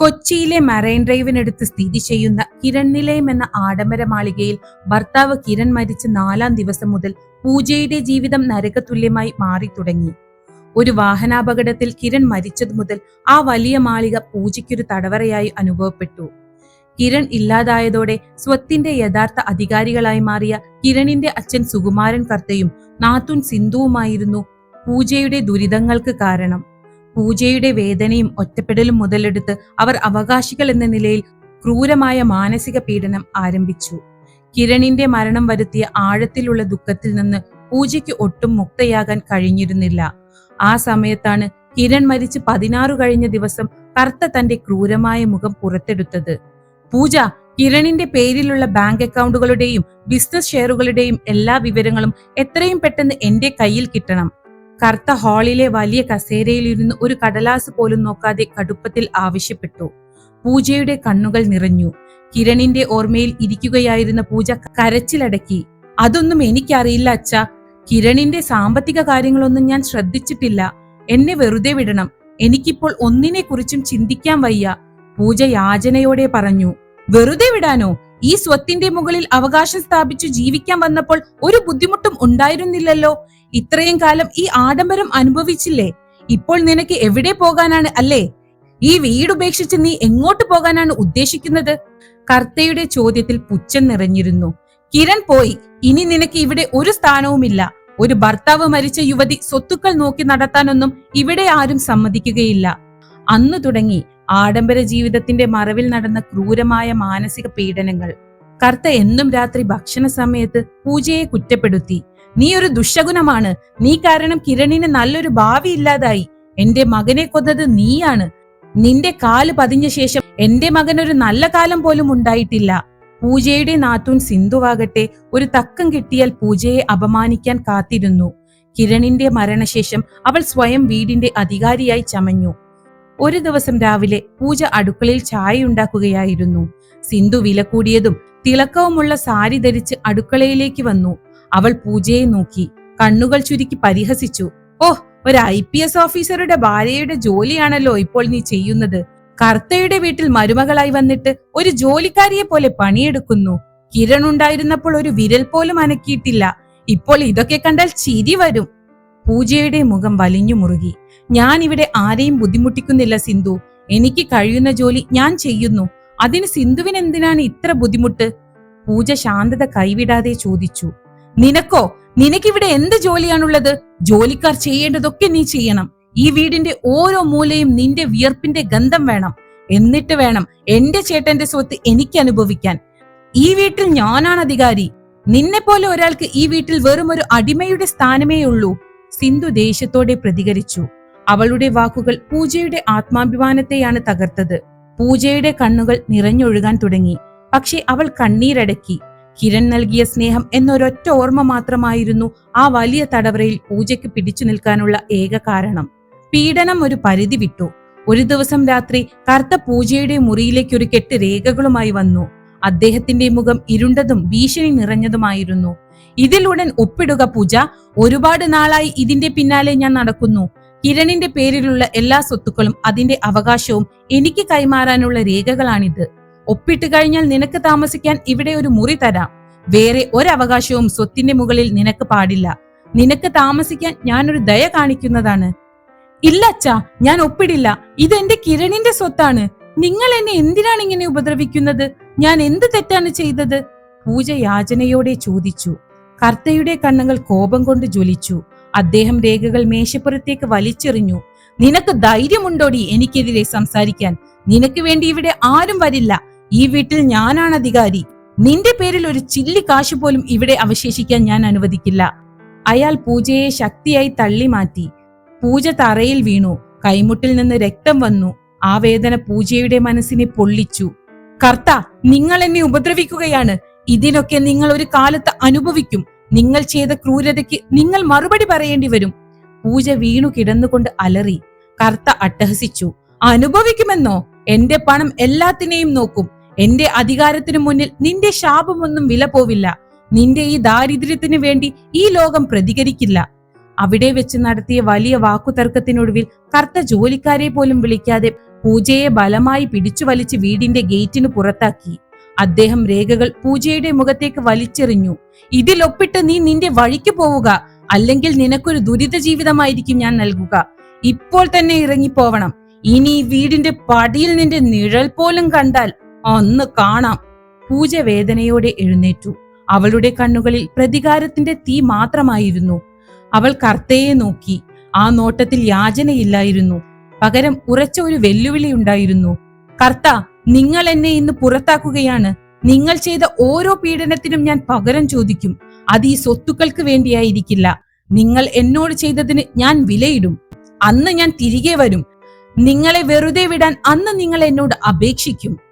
കൊച്ചിയിലെ മറൈൻ ഡ്രൈവിനടുത്ത് സ്ഥിതി ചെയ്യുന്ന കിരൺ നിലയം എന്ന ആഡംബര മാളികയിൽ ഭർത്താവ് കിരൺ മരിച്ച നാലാം ദിവസം മുതൽ പൂജയുടെ ജീവിതം നരകതുല്യമായി മാറി തുടങ്ങി. ഒരു വാഹനാപകടത്തിൽ കിരൺ മരിച്ചതു മുതൽ ആ വലിയ മാളിക പൂജയ്ക്കൊരു തടവറയായി അനുഭവപ്പെട്ടു. കിരൺ ഇല്ലാതായതോടെ സ്വത്തിന്റെ യഥാർത്ഥ അധികാരികളായി മാറിയ കിരണിന്റെ അച്ഛൻ സുകുമാരൻ കർത്തയും നാത്തുൻ സിന്ധുവുമായിരുന്നു പൂജയുടെ ദുരിതങ്ങൾക്ക് കാരണം. പൂജയുടെ വേദനയും ഒറ്റപ്പെടലും മുതലെടുത്ത് അവർ അവകാശികൾ എന്ന നിലയിൽ ക്രൂരമായ മാനസിക പീഡനം ആരംഭിച്ചു. കിരണിന്റെ മരണം വരുത്തിയ ആഴത്തിലുള്ള ദുഃഖത്തിൽ നിന്ന് പൂജയ്ക്ക് ഒട്ടും മുക്തയാകാൻ കഴിഞ്ഞിരുന്നില്ല. ആ സമയത്താണ് കിരൺ മരിച്ച് പതിനാറു കഴിഞ്ഞ ദിവസം കർത്ത തന്റെ ക്രൂരമായ മുഖം പുറത്തെടുത്തത്. പൂജ കിരണിന്റെ പേരിലുള്ള ബാങ്ക് അക്കൗണ്ടുകളുടെയും ബിസിനസ് ഷെയറുകളുടെയും എല്ലാ വിവരങ്ങളും എത്രയും പെട്ടെന്ന് എന്റെ കയ്യിൽ കിട്ടണം. കർത്ത ഹാളിലെ വലിയ കസേരയിൽ കസേരയിലിരുന്ന് ഒരു കടലാസ് പോലും നോക്കാതെ കടുപ്പത്തിൽ ആവശ്യപ്പെട്ടു. പൂജയുടെ കണ്ണുകൾ നിറഞ്ഞു. കിരണിന്റെ ഓർമ്മയിൽ ഇരിക്കുകയായിരുന്ന പൂജ കരച്ചിലടക്കി. അതൊന്നും എനിക്കറിയില്ല അച്ഛ. കിരണിന്റെ സാമ്പത്തിക കാര്യങ്ങളൊന്നും ഞാൻ ശ്രദ്ധിച്ചിട്ടില്ല. എന്നെ വെറുതെ വിടണം. എനിക്കിപ്പോൾ ഒന്നിനെ കുറിച്ചും ചിന്തിക്കാൻ വയ്യ. പൂജ യാചനയോടെ പറഞ്ഞു. വെറുതെ വിടാനോ? ഈ സ്വത്തിന്റെ മുകളിൽ അവകാശം സ്ഥാപിച്ചു ജീവിക്കാൻ വന്നപ്പോൾ ഒരു ബുദ്ധിമുട്ടും ഉണ്ടായിരുന്നില്ലല്ലോ. ഇത്രയും കാലം ഈ ആഡംബരം അനുഭവിച്ചില്ലേ? ഇപ്പോൾ നിനക്ക് എവിടെ പോകാനാണ് അല്ലേ? ഈ വീട് ഉപേക്ഷിച്ച് നീ എങ്ങോട്ട് പോകാനാണ് ഉദ്ദേശിക്കുന്നത്? കർത്തയുടെ ചോദ്യത്തിൽ പുച്ഛം നിറഞ്ഞിരുന്നു. കിരൺ പോയി. ഇനി നിനക്ക് ഇവിടെ ഒരു സ്ഥാനവുമില്ല. ഒരു ഭർത്താവ് മരിച്ച യുവതി സ്വത്തുക്കൾ നോക്കി നടത്താനൊന്നും ഇവിടെ ആരും സമ്മതിക്കുകയില്ല. അന്നു തുടങ്ങി ആഡംബര ജീവിതത്തിന്റെ മറവിൽ നടന്ന ക്രൂരമായ മാനസിക പീഡനങ്ങൾ. കർത്ത എന്നും രാത്രി ഭക്ഷണ സമയത്ത് പൂജയെ കുറ്റപ്പെടുത്തി. നീ ഒരു ദുഷഗുണമാണ് നീ കാരണം കിരണിന് നല്ലൊരു ഭാവി ഇല്ലാതായി. എന്റെ മകനെ കൊന്നത് നീയാണ്. നിന്റെ കാൽ പതിഞ്ഞ ശേഷം എന്റെ മകൻ ഒരു നല്ല കാലം പോലും ഉണ്ടായിട്ടില്ല. പൂജയുടെ നാത്തൂൻ സിന്ധുവാകട്ടെ ഒരു തക്കം കിട്ടിയാൽ പൂജയെ അപമാനിക്കാൻ കാത്തിരുന്നു. കിരണിന്റെ മരണശേഷം അവൾ സ്വയം വീടിന്റെ അധികാരിയായി ചമഞ്ഞു. ഒരു ദിവസം രാവിലെ പൂജ അടുക്കളയിൽ ചായ ഉണ്ടാക്കുകയായിരുന്നു സിന്ധു വില കൂടിയതും തിളക്കവുമുള്ള സാരി ധരിച്ച് അടുക്കളയിലേക്ക് വന്നു. അവൾ പൂജയെ നോക്കി. കണ്ണുകൾ ചുരുക്കി പരിഹസിച്ചു. ഓഹ് ഒരു ഐ പി എസ് ഓഫീസറുടെ ഭാര്യയുടെ ജോലിയാണല്ലോ ഇപ്പോൾ നീ ചെയ്യുന്നത്. കർത്തയുടെ വീട്ടിൽ മരുമകളായി വന്നിട്ട് ഒരു ജോലിക്കാരിയെ പോലെ പണിയെടുക്കുന്നു. കിരൺ ഉണ്ടായിരുന്നപ്പോൾ ഒരു വിരൽ പോലും അനക്കിയിട്ടില്ല. ഇപ്പോൾ ഇതൊക്കെ കണ്ടാൽ ചിരി വരും. പൂജയുടെ മുഖം വലിഞ്ഞു മുറുകി. ഞാൻ ഇവിടെ ആരെയും ബുദ്ധിമുട്ടിക്കുന്നില്ല സിന്ധു. എനിക്ക് കഴിയുന്ന ജോലി ഞാൻ ചെയ്യുന്നു. അതിന് സിന്ധുവിന് എന്തിനാണ് ഇത്ര ബുദ്ധിമുട്ട്? പൂജ ശാന്തത കൈവിടാതെ ചോദിച്ചു. നിനക്കോ? നിനക്കിവിടെ എന്ത് ജോലിയാണുള്ളത്? ജോലിക്കാർ ചെയ്യേണ്ടതൊക്കെ നീ ചെയ്യണം. ഈ വീടിന്റെ ഓരോ മൂലയും നിന്റെ വിയർപ്പിന്റെ ഗന്ധം വേണം. എന്നിട്ട് വേണം എന്റെ ചേട്ടന്റെ സ്വത്ത് എനിക്ക് അനുഭവിക്കാൻ. ഈ വീട്ടിൽ ഞാനാണ് അധികാരി. നിന്നെ പോലെ ഒരാൾക്ക് ഈ വീട്ടിൽ വെറും ഒരു അടിമയുടെ സ്ഥാനമേ ഉള്ളൂ. സിന്ധു ദേഷ്യത്തോടെ പ്രതികരിച്ചു. അവളുടെ വാക്കുകൾ പൂജയുടെ ആത്മാഭിമാനത്തെയാണ് തകർത്തത്. പൂജയുടെ കണ്ണുകൾ നിറഞ്ഞൊഴുകാൻ തുടങ്ങി. പക്ഷെ അവൾ കണ്ണീരടക്കി. കിരൺ നൽകിയ സ്നേഹം എന്നൊരൊറ്റ ഓർമ്മ മാത്രമായിരുന്നു ആ വലിയ തടവറയിൽ പൂജയ്ക്ക് പിടിച്ചു നിൽക്കാനുള്ള ഏക കാരണം. പീഡനം ഒരു പരിധി വിട്ടു. ഒരു ദിവസം രാത്രി കറുത്ത പൂജയുടെ മുറിയിലേക്ക് ഒരു കെട്ട് രേഖകളുമായി വന്നു. അദ്ദേഹത്തിന്റെ മുഖം ഇരുണ്ടതും ഭീഷണി നിറഞ്ഞതുമായിരുന്നു. ഇതിലുടൻ ഒപ്പിടുക പൂജ ഒരുപാട് നാളായി ഇതിന്റെ പിന്നാലെ ഞാൻ നടക്കുന്നു. കിരണിന്റെ പേരിലുള്ള എല്ലാ സ്വത്തുക്കളും അതിന്റെ അവകാശവും എനിക്ക് കൈമാറാനുള്ള രേഖകളാണിത്. ഒപ്പിട്ട് കഴിഞ്ഞാൽ നിനക്ക് താമസിക്കാൻ ഇവിടെ ഒരു മുറി തരാം. വേറെ ഒരവകാശവും സ്വത്തിന്റെ മുകളിൽ നിനക്ക് പാടില്ല. നിനക്ക് താമസിക്കാൻ ഞാനൊരു ദയ കാണിക്കുന്നതാണ്. ഇല്ല അച്ഛാ ഞാൻ ഒപ്പിടില്ല. ഇത് എന്റെ കിരണിന്റെ സ്വത്താണ്. നിങ്ങൾ എന്നെ എന്തിനാണ് ഇങ്ങനെ ഉപദ്രവിക്കുന്നത്? ഞാൻ എന്ത് തെറ്റാണ് ചെയ്തത്? പൂജ യാചനയോടെ ചോദിച്ചു. കർത്തയുടെ കണ്ണുകൾ കോപം കൊണ്ട് ജ്വലിച്ചു. അദ്ദേഹം രേഖകൾ മേശപ്പുറത്തേക്ക് വലിച്ചെറിഞ്ഞു. നിനക്ക് ധൈര്യമുണ്ടോടി എനിക്കെതിരെ സംസാരിക്കാൻ? നിനക്ക് വേണ്ടി ഇവിടെ ആരും വരില്ല. ഈ വീട്ടിൽ ഞാനാണ് അധികാരി. നിന്റെ പേരിൽ ഒരു ചില്ലി കാശ് പോലും ഇവിടെ അവശേഷിക്കാൻ ഞാൻ അനുവദിക്കില്ല. അയാൾ പൂജയെ ശക്തിയായി തള്ളി മാറ്റി. പൂജ തറയിൽ വീണു. കൈമുട്ടിൽ നിന്ന് രക്തം വന്നു. ആ വേദന പൂജയുടെ മനസ്സിനെ പൊള്ളിച്ചു. കർത്ത നിങ്ങൾ എന്നെ ഉപദ്രവിക്കുകയാണ്. ഇതിനൊക്കെ നിങ്ങൾ ഒരു കാലത്ത് അനുഭവിക്കും. നിങ്ങൾ ചെയ്ത ക്രൂരതയ്ക്ക് നിങ്ങൾ മറുപടി പറയേണ്ടി വരും. പൂജ വീണു കിടന്നുകൊണ്ട് അലറി. കർത്ത അട്ടഹസിച്ചു. അനുഭവിക്കുമെന്നോ? എന്റെ പണം എല്ലാത്തിനെയും നോക്കും. എന്റെ അധികാരത്തിനു മുന്നിൽ നിന്റെ ശാപമൊന്നും വില പോവില്ല. നിന്റെ ഈ ദാരിദ്ര്യത്തിനു വേണ്ടി ഈ ലോകം പ്രതികരിക്കില്ല. അവിടെ വെച്ച് നടത്തിയ വലിയ വാക്കുതർക്കത്തിനൊടുവിൽ കർത്ത ജോലിക്കാരെ പോലും വിളിക്കാതെ പൂജയെ ബലമായി പിടിച്ചു വലിച്ച് വീടിന്റെ ഗേറ്റിന് പുറത്താക്കി. അദ്ദേഹം രേഖകൾ പൂജയുടെ മുഖത്തേക്ക് വലിച്ചെറിഞ്ഞു. ഇതിലൊപ്പിട്ട് നീ നിന്റെ വഴിക്ക് പോവുക. അല്ലെങ്കിൽ നിനക്കൊരു ദുരിത ജീവിതമായിരിക്കും ഞാൻ നൽകുക. ഇപ്പോൾ തന്നെ ഇറങ്ങിപ്പോവണം. ഇനി വീടിന്റെ പടിയിൽ നിന്റെ നിഴൽ പോലും കണ്ടാൽ അന്ന് കാണാം. പൂജ വേദനയോടെ എഴുന്നേറ്റു. അവളുടെ കണ്ണുകളിൽ പ്രതികാരത്തിന്റെ തീ മാത്രമായിരുന്നു. അവൾ കർത്തയെ നോക്കി. ആ നോട്ടത്തിൽ യാചനയില്ലായിരുന്നു. പകരം ഉറച്ച ഒരു വെല്ലുവിളി ഉണ്ടായിരുന്നു. കർത്ത നിങ്ങൾ എന്നെ ഇന്ന് പുറത്താക്കുകയാണ്. നിങ്ങൾ ചെയ്ത ഓരോ പീഡനത്തിനും ഞാൻ പകരം ചോദിക്കും. അത് ഈ സ്വത്തുക്കൾക്ക് വേണ്ടിയായിരിക്കില്ല. നിങ്ങൾ എന്നോട് ചെയ്തതിന് ഞാൻ വിലയിടും. അന്ന് ഞാൻ തിരികെ വരും. നിങ്ങളെ വെറുതെ വിടാൻ അന്ന് നിങ്ങൾ എന്നോട് അപേക്ഷിക്കും.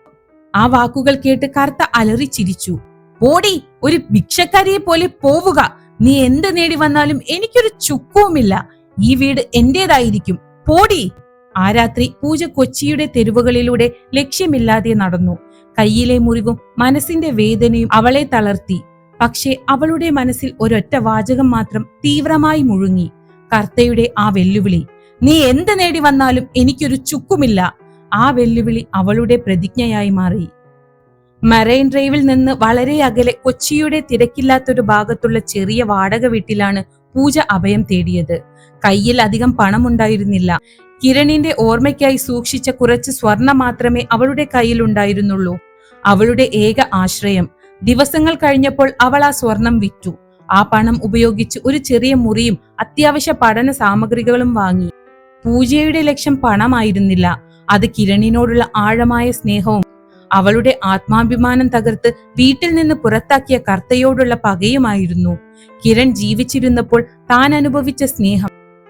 ആ വാക്കുകൾ കേട്ട് കറുത്ത അലറി ചിരിച്ചു. ഓടി ഒരു ഭിക്ഷക്കാരിയെ പോലെ പോവുക. നീ എന്ത് നേടി വന്നാലും എനിക്കൊരു ചുക്കവുമില്ല. ഈ വീട് എന്റേതായിരിക്കും. പോടി. ആ രാത്രി പൂജ കൊച്ചിയുടെ തെരുവുകളിലൂടെ ലക്ഷ്യമില്ലാതെ നടന്നു. കയ്യിലെ മുറിവും മനസ്സിന്റെ വേദനയും അവളെ തളർത്തി. പക്ഷേ അവളുടെ മനസ്സിൽ ഒരൊറ്റ വാചകം മാത്രം തീവ്രമായി മുഴുങ്ങി. കർത്തയുടെ ആ വെല്ലുവിളി നീ എന്ത് നേടി വന്നാലും എനിക്കൊരു ചുക്കുമില്ല. ആ വെല്ലുവിളി അവളുടെ പ്രതിജ്ഞയായി മാറി. മറൈൻ ഡ്രൈവിൽ നിന്ന് വളരെ അകലെ കൊച്ചിയുടെ തിരക്കില്ലാത്തൊരു ഭാഗത്തുള്ള ചെറിയ വാടക വീട്ടിലാണ് പൂജ അഭയം തേടിയത്. കയ്യിൽ അധികം പണമുണ്ടായിരുന്നില്ല. കിരണിന്റെ ഓർമ്മയ്ക്കായി സൂക്ഷിച്ച കുറച്ച് സ്വർണം മാത്രമേ അവളുടെ കയ്യിൽ ഉണ്ടായിരുന്നുള്ളൂ. അവളുടെ ഏക ആശ്രയം. ദിവസങ്ങൾ കഴിഞ്ഞപ്പോൾ അവൾ ആ സ്വർണം വിറ്റു. ആ പണം ഉപയോഗിച്ച് ഒരു ചെറിയ മുറിയും അത്യാവശ്യ പഠന സാമഗ്രികളും വാങ്ങി. പൂജയുടെ ലക്ഷ്യം പണമായിരുന്നില്ല. അത് കിരണിനോടുള്ള ആഴമായ സ്നേഹവും അവളുടെ ആത്മാഭിമാനം തകർത്ത് വീട്ടിൽ നിന്ന് പുറത്താക്കിയ കർത്തയോടുള്ള പകയുമായിരുന്നു. കിരൺ ജീവിച്ചിരുന്നപ്പോൾ താൻ അനുഭവിച്ച സ്നേഹം.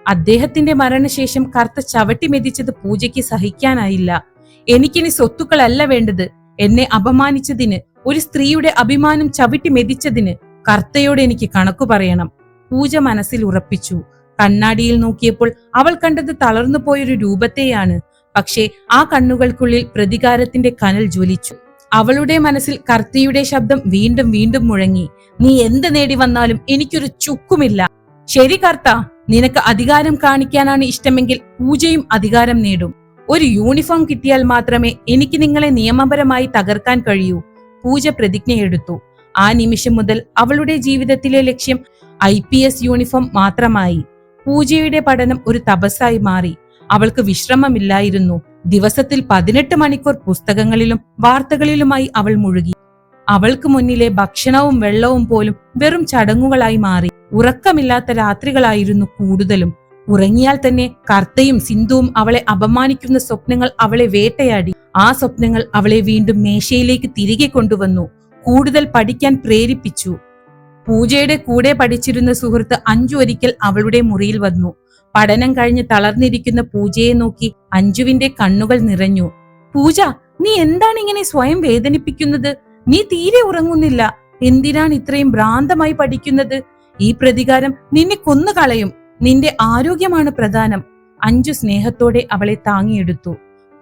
അദ്ദേഹത്തിന്റെ മരണശേഷം കർത്ത ചവിട്ടി മെതിച്ചത് പൂജയ്ക്ക് സഹിക്കാനായില്ല. എനിക്കിനി സ്വത്തുക്കളല്ല വേണ്ടത്. എന്നെ അപമാനിച്ചതിന് ഒരു സ്ത്രീയുടെ അഭിമാനം ചവിട്ടി മെതിച്ചതിന് കർത്തയോട് എനിക്ക് കണക്കു പറയണം. പൂജ മനസ്സിൽ ഉറപ്പിച്ചു. കണ്ണാടിയിൽ നോക്കിയപ്പോൾ അവൾ കണ്ടത് തളർന്നു പോയൊരു രൂപത്തെയാണ്. പക്ഷേ ആ കണ്ണുകൾക്കുള്ളിൽ പ്രതികാരത്തിന്റെ കനൽ ജ്വലിച്ചു. അവളുടെ മനസ്സിൽ കർത്തിയുടെ ശബ്ദം വീണ്ടും വീണ്ടും മുഴങ്ങി. നീ എന്ത് നേടി വന്നാലും എനിക്കൊരു ചുക്കുമില്ല. ശരി കർത്ത നിനക്ക് അധികാരം കാണിക്കാനാണ് ഇഷ്ടമെങ്കിൽ പൂജയും അധികാരം നേടും. ഒരു യൂണിഫോം കിട്ടിയാൽ മാത്രമേ എനിക്ക് നിങ്ങളെ നിയമപരമായി തകർക്കാൻ കഴിയൂ. പൂജ പ്രതിജ്ഞയെടുത്തു. ആ നിമിഷം മുതൽ അവളുടെ ജീവിതത്തിലെ ലക്ഷ്യം ഐ യൂണിഫോം മാത്രമായി. പൂജയുടെ പഠനം ഒരു തപസ്സായി മാറി. അവൾക്ക് വിശ്രമമില്ലായിരുന്നു. ദിവസത്തിൽ പതിനെട്ട് മണിക്കൂർ പുസ്തകങ്ങളിലും വാർത്തകളിലുമായി അവൾ മുഴുകി. അവൾക്ക് മുന്നിലെ ഭക്ഷണവും വെള്ളവും പോലും വെറും ചടങ്ങുകളായി മാറി. ഉറക്കമില്ലാത്ത രാത്രികളായിരുന്നു കൂടുതലും. ഉറങ്ങിയാൽ തന്നെ കർത്തയും സിന്ധുവും അവളെ അപമാനിക്കുന്ന സ്വപ്നങ്ങൾ അവളെ വേട്ടയാടി. ആ സ്വപ്നങ്ങൾ അവളെ വീണ്ടും മേശയിലേക്ക് തിരികെ കൊണ്ടുവന്നു. കൂടുതൽ പഠിക്കാൻ പ്രേരിപ്പിച്ചു. പൂജയുടെ കൂടെ പഠിച്ചിരുന്ന സുഹൃത്ത് അഞ്ചു ഒരിക്കൽ അവളുടെ മുറിയിൽ വന്നു. പഠനം കഴിഞ്ഞ് തളർന്നിരിക്കുന്ന പൂജയെ നോക്കി അഞ്ജുവിന്റെ കണ്ണുകൾ നിറഞ്ഞു. പൂജ നീ എന്താണ് ഇങ്ങനെ സ്വയം വേദനിപ്പിക്കുന്നത്? നീ തീരെ ഉറങ്ങുന്നില്ല. എന്തിനാണ് ഇത്രയും ഭ്രാന്തമായി പഠിക്കുന്നത്? ഈ പ്രതികാരം നിന്നെ കൊന്നുകളയും. നിന്റെ ആരോഗ്യമാണ് പ്രധാനം. അഞ്ജു സ്നേഹത്തോടെ അവളെ താങ്ങിയെടുത്തു.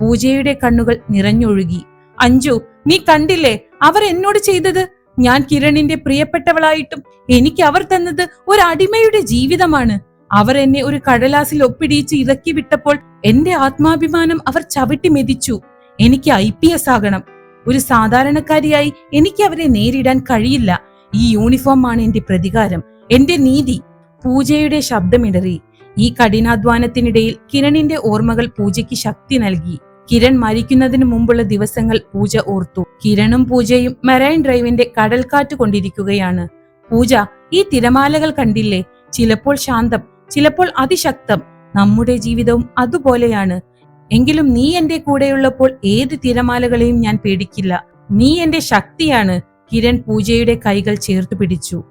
പൂജയുടെ കണ്ണുകൾ നിറഞ്ഞൊഴുകി. അഞ്ജു നീ കണ്ടില്ലേ? അവർ എന്നോട് ചെയ്തത്? ഞാൻ കിരണിന്റെ പ്രിയപ്പെട്ടവളായിട്ടും എനിക്ക് അവർ തന്നത് ഒരു അടിമയുടെ ജീവിതമാണ്. അവർ എന്നെ ഒരു കടലാസിൽ ഒപ്പിടിയിച്ച് ഇറക്കി വിട്ടപ്പോൾ എന്റെ ആത്മാഭിമാനം അവർ ചവിട്ടി മെതിച്ചു. എനിക്ക് ഐ പി എസ് ആകണം. ഒരു സാധാരണക്കാരിയായി എനിക്ക് അവരെ നേരിടാൻ കഴിയില്ല. ഈ യൂണിഫോം ആണ് എന്റെ പ്രതികാരം. എന്റെ നീതി. പൂജയുടെ ശബ്ദമിടറി. ഈ കഠിനാധ്വാനത്തിനിടയിൽ കിരണിന്റെ ഓർമ്മകൾ പൂജയ്ക്ക് ശക്തി നൽകി. കിരൺ മരിക്കുന്നതിന് മുമ്പുള്ള ദിവസങ്ങൾ പൂജ ഓർത്തു. കിരണും പൂജയും മെറൈൻ ഡ്രൈവിന്റെ കടൽക്കാറ്റ് കൊണ്ടിരിക്കുകയാണ്. പൂജ ഈ തിരമാലകൾ കണ്ടില്ലേ? ചിലപ്പോൾ ശാന്തം. ചിലപ്പോൾ അതിശക്തം. നമ്മുടെ ജീവിതവും അതുപോലെയാണ്. എങ്കിലും നീ എന്റെ കൂടെയുള്ളപ്പോൾ ഏത് തിരമാലകളെയും ഞാൻ പേടിക്കില്ല. നീ എന്റെ ശക്തിയാണ്. കിരൺ പൂജയുടെ കൈകൾ ചേർത്ത് പിടിച്ചു.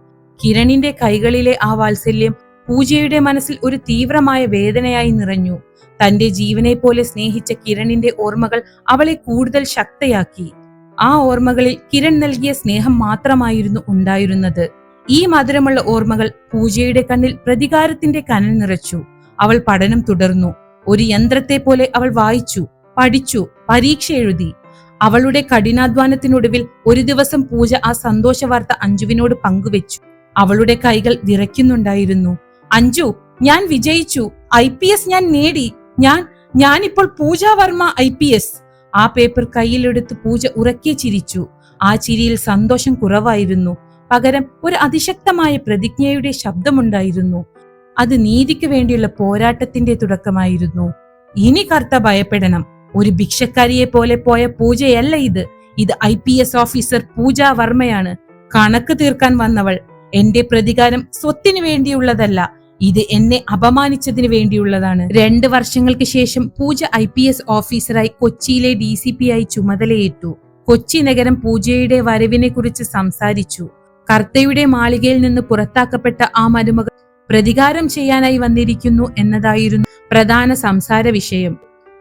കിരണിന്റെ കൈകളിലെ ആ വാത്സല്യം പൂജയുടെ മനസ്സിൽ ഒരു തീവ്രമായ വേദനയായി നിറഞ്ഞു. തന്റെ ജീവനെ പോലെ സ്നേഹിച്ച കിരണിന്റെ ഓർമ്മകൾ അവളെ കൂടുതൽ ശക്തയാക്കി. ആ ഓർമ്മകളിൽ കിരൺ നൽകിയ സ്നേഹം മാത്രമായിരുന്നു ഉണ്ടായിരുന്നത്. ഈ മധുരമുള്ള ഓർമ്മകൾ പൂജയുടെ കണ്ണിൽ പ്രതികാരത്തിന്റെ കനൽ നിറച്ചു. അവൾ പഠനം തുടർന്നു. ഒരു യന്ത്രത്തെ പോലെ അവൾ വായിച്ചു പഠിച്ചു പരീക്ഷ എഴുതി. അവളുടെ കഠിനാധ്വാനത്തിനൊടുവിൽ ഒരു ദിവസം പൂജ ആ സന്തോഷ വാർത്ത അഞ്ജുവിനോട് പങ്കുവെച്ചു. അവളുടെ കൈകൾ വിറയ്ക്കുന്നുണ്ടായിരുന്നു. അഞ്ജു ഞാൻ വിജയിച്ചു. ഐ പി എസ് ഞാൻ നേടി. ഞാൻ ഞാനിപ്പോൾ Pooja Varma I P S. ആ പേപ്പർ കയ്യിലെടുത്ത് പൂജ ഉറക്കെ ചിരിച്ചു. ആ ചിരിയിൽ സന്തോഷം കുറവായിരുന്നു. പകരം ഒരു അതിശക്തമായ പ്രതിജ്ഞയുടെ ശബ്ദമുണ്ടായിരുന്നു. അത് നീതിക്ക് വേണ്ടിയുള്ള പോരാട്ടത്തിന്റെ തുടക്കമായിരുന്നു. ഇനി കർത്ത ഭയപ്പെടണം. ഒരു ഭിക്ഷക്കാരിയെ പോലെ പോയ പൂജയല്ല ഇത്. ഇത് I P S officer Pooja വർമ്മയാണ്. കണക്ക് തീർക്കാൻ വന്നവൾ. എന്റെ പ്രതികാരം സ്വത്തിനു വേണ്ടിയുള്ളതല്ല. ഇത് എന്നെ അപമാനിച്ചതിന് വേണ്ടിയുള്ളതാണ്. രണ്ട് വർഷങ്ങൾക്ക് ശേഷം പൂജ ഐ പി എസ് ഓഫീസറായി കൊച്ചിയിലെ ഡി സി പി ആയി ചുമതലയേറ്റു. കൊച്ചി നഗരം പൂജയുടെ വരവിനെ കുറിച്ച് സംസാരിച്ചു. കർത്തയുടെ മാളികയിൽ നിന്ന് പുറത്താക്കപ്പെട്ട ആ മരുമകൾ പ്രതികാരം ചെയ്യാനായി വന്നിരിക്കുന്നു എന്നതായിരുന്നു പ്രധാന സംസാര വിഷയം.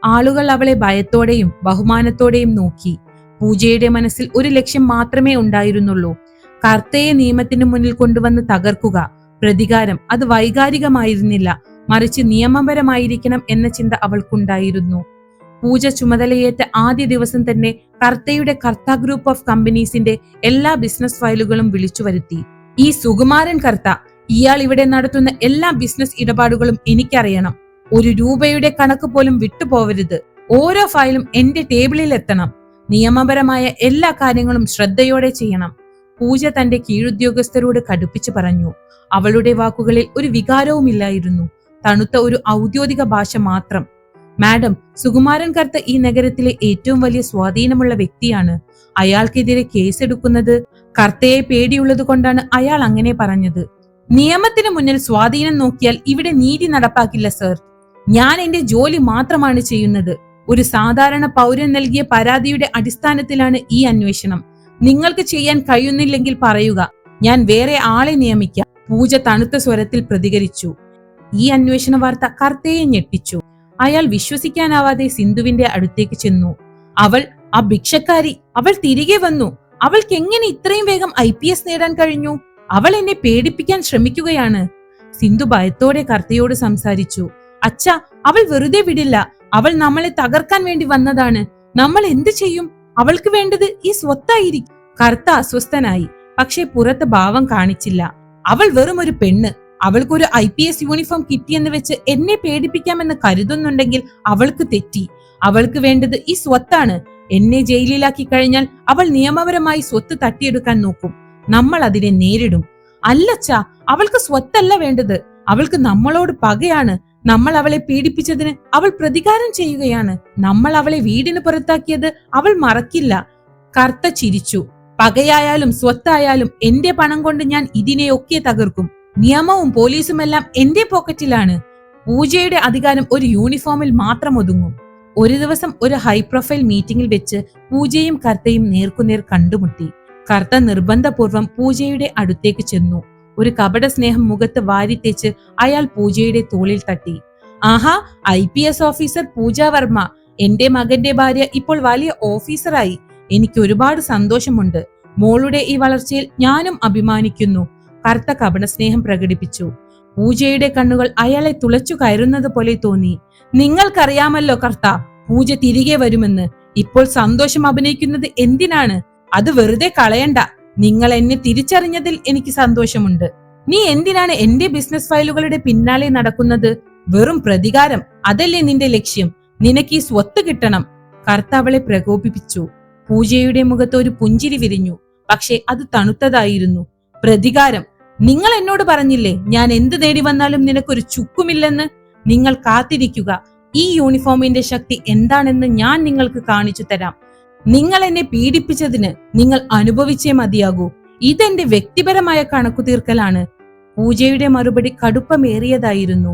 ആളുകൾ അവളെ ഭയത്തോടെയും ബഹുമാനത്തോടെയും നോക്കി. പൂജയുടെ മനസ്സിൽ ഒരു ലക്ഷ്യം മാത്രമേ ഉണ്ടായിരുന്നുള്ളൂ. കർത്തയെ നിയമത്തിനു മുന്നിൽ കൊണ്ടുവന്ന് തകർക്കുക പ്രതികാരം അത് വൈകാരികമായിരുന്നില്ല. മറിച്ച് നിയമപരമായിരിക്കണം എന്ന ചിന്ത അവൾക്കുണ്ടായിരുന്നു. പൂജ ചുമതലയേറ്റ ആദ്യ ദിവസം തന്നെ കർത്തയുടെ കർത്ത ഗ്രൂപ്പ് ഓഫ് കമ്പനീസിന്റെ എല്ലാ ബിസിനസ് ഫയലുകളും വിളിച്ചു വരുത്തി. ഈ സുകുമാരൻ കർത്ത ഇയാൾ ഇവിടെ നടത്തുന്ന എല്ലാ ബിസിനസ് ഇടപാടുകളും എനിക്കറിയണം. ഒരു രൂപയുടെ കണക്ക് പോലും വിട്ടുപോവരുത്. ഓരോ ഫയലും എന്റെ ടേബിളിൽ എത്തണം. നിയമപരമായ എല്ലാ കാര്യങ്ങളും ശ്രദ്ധയോടെ ചെയ്യണം. പൂജ തന്റെ കീഴുദ്യോഗസ്ഥരോട് കടുപ്പിച്ചു പറഞ്ഞു. അവളുടെ വാക്കുകളിൽ ഒരു വികാരവുമില്ലായിരുന്നു. തണുത്ത ഒരു ഔദ്യോഗിക ഭാഷ മാത്രം. മാഡം സുകുമാരൻ കർത്ത ഈ നഗരത്തിലെ ഏറ്റവും വലിയ സ്വാധീനമുള്ള വ്യക്തിയാണ്. അയാൾക്കെതിരെ കേസെടുക്കുന്നത് കർത്തയെ പേടിയുള്ളത് കൊണ്ടാണ് അയാൾ അങ്ങനെ പറഞ്ഞത്. നിയമത്തിന് മുന്നിൽ സ്വാധീനം നോക്കിയാൽ ഇവിടെ നീതി നടപ്പാക്കില്ല സർ. ഞാൻ എന്റെ ജോലി മാത്രമാണ് ചെയ്യുന്നത്. ഒരു സാധാരണ പൗരൻ നൽകിയ പരാതിയുടെ അടിസ്ഥാനത്തിലാണ് ഈ അന്വേഷണം. നിങ്ങൾക്ക് ചെയ്യാൻ കഴിയുന്നില്ലെങ്കിൽ പറയുക. ഞാൻ വേറെ ആളെ നിയമിക്കാം. പൂജ തണുത്ത സ്വരത്തിൽ പ്രതികരിച്ചു. ഈ അന്വേഷണ വാർത്ത കർത്തയെ ഞെട്ടിച്ചു. അയാൾ വിശ്വസിക്കാനാവാതെ സിന്ധുവിന്റെ അടുത്തേക്ക് ചെന്നു. അവൾ ആ ഭിക്ഷക്കാരി അവൾ തിരികെ വന്നു. അവൾക്ക് എങ്ങനെ ഇത്രയും വേഗം ഐ പി എസ് നേടാൻ കഴിഞ്ഞു? അവൾ എന്നെ പേടിപ്പിക്കാൻ ശ്രമിക്കുകയാണ്. സിന്ധു ഭയത്തോടെ കർത്തയോട് സംസാരിച്ചു. അച്ഛ അവൾ വെറുതെ വിടില്ല. അവൾ നമ്മളെ തകർക്കാൻ വേണ്ടി വന്നതാണ്. നമ്മൾ എന്ത് ചെയ്യും? അവൾക്ക് വേണ്ടത് ഈ സ്വത്തായിരിക്കും. കർത്ത അസ്വസ്ഥനായി. പക്ഷെ പുറത്ത് ഭാവം കാണിച്ചില്ല. അവൾ വെറും ഒരു പെണ്ണ്. അവൾക്കൊരു ഐ പി എസ് യൂണിഫോം കിട്ടിയെന്ന് വെച്ച് എന്നെ പേടിപ്പിക്കാമെന്ന് കരുതുന്നുണ്ടെങ്കിൽ അവൾക്ക് തെറ്റി. അവൾക്ക് വേണ്ടത് ഈ സ്വത്താണ്. എന്നെ ജയിലിലാക്കി കഴിഞ്ഞാൽ അവൾ നിയമപരമായി സ്വത്ത് തട്ടിയെടുക്കാൻ നോക്കും. നമ്മൾ അതിനെ നേരിടും. അല്ലച്ച അവൾക്ക് സ്വത്തല്ല വേണ്ടത്. അവൾക്ക് നമ്മളോട് പകയാണ്. നമ്മൾ അവളെ പീഡിപ്പിച്ചതിന് അവൾ പ്രതികാരം ചെയ്യുകയാണ്. നമ്മൾ അവളെ വീടിന് പുറത്താക്കിയത് അവൾ മറക്കില്ല. കർത്ത ചിരിച്ചു. പകയായാലും സ്വത്തായാലും എന്റെ പണം കൊണ്ട് ഞാൻ ഇതിനെയൊക്കെ തകർക്കും. നിയമവും പോലീസും എല്ലാം എന്റെ പോക്കറ്റിലാണ്. പൂജയുടെ അധികാരം ഒരു യൂണിഫോമിൽ മാത്രം ഒതുങ്ങും. ഒരു ദിവസം ഒരു ഹൈ പ്രൊഫൈൽ മീറ്റിംഗിൽ വെച്ച് പൂജയും കർത്തയും നേർക്കുനേർ കണ്ടുമുട്ടി. കർത്ത നിർബന്ധപൂർവം പൂജയുടെ അടുത്തേക്ക് ചെന്നു. ഒരു കപട സ്നേഹം മുഖത്ത് വാരിത്തേച്ച് അയാൾ പൂജയുടെ തോളിൽ തട്ടി. ആഹാ I P S officer Pooja Varma. എന്റെ മകന്റെ ഭാര്യ ഇപ്പോൾ വലിയ ഓഫീസറായി. എനിക്ക് ഒരുപാട് സന്തോഷമുണ്ട്. മോളുടെ ഈ വളർച്ചയിൽ ഞാനും അഭിമാനിക്കുന്നു. കറുത്ത കപട സ്നേഹം പ്രകടിപ്പിച്ചു. പൂജയുടെ കണ്ണുകൾ അയാളെ തുളച്ചു കയറുന്നത് പോലെ തോന്നി. നിങ്ങൾക്കറിയാമല്ലോ കർത്ത പൂജ തിരികെ വരുമെന്ന്. ഇപ്പോൾ സന്തോഷം അഭിനയിക്കുന്നത് എന്തിനാണ്? അത് വെറുതെ കളയണ്ട. നിങ്ങൾ എന്നെ തിരിച്ചറിഞ്ഞതിൽ എനിക്ക് സന്തോഷമുണ്ട്. നീ എന്തിനാണ് എന്റെ ബിസിനസ് ഫയലുകളുടെ പിന്നാലെ നടക്കുന്നത്? വെറും പ്രതികാരം. അതല്ലേ നിന്റെ ലക്ഷ്യം? നിനക്ക് ഈ സ്വത്ത് കിട്ടണം. കർത്താവളെ പ്രകോപിപ്പിച്ചു. പൂജയുടെ മുഖത്ത് ഒരു പുഞ്ചിരി വിരിഞ്ഞു. പക്ഷെ അത് തണുത്തതായിരുന്നു. പ്രതികാരം. നിങ്ങൾ എന്നോട് പറഞ്ഞില്ലേ ഞാൻ എന്ത് തേടി വന്നാലും നിനക്കൊരു ചുക്കുമില്ലെന്ന്? നിങ്ങൾ കാത്തിരിക്കുക. ഈ യൂണിഫോമിന്റെ ശക്തി എന്താണെന്ന് ഞാൻ നിങ്ങൾക്ക് കാണിച്ചു തരാം. നിങ്ങൾ എന്നെ പീഡിപ്പിച്ചതിന് നിങ്ങൾ അനുഭവിച്ചേ മതിയാകൂ. ഇതെന്റെ വ്യക്തിപരമായ കണക്കു തീർക്കലാണ് പൂജയുടെ മറുപടി കടുപ്പമേറിയതായിരുന്നു.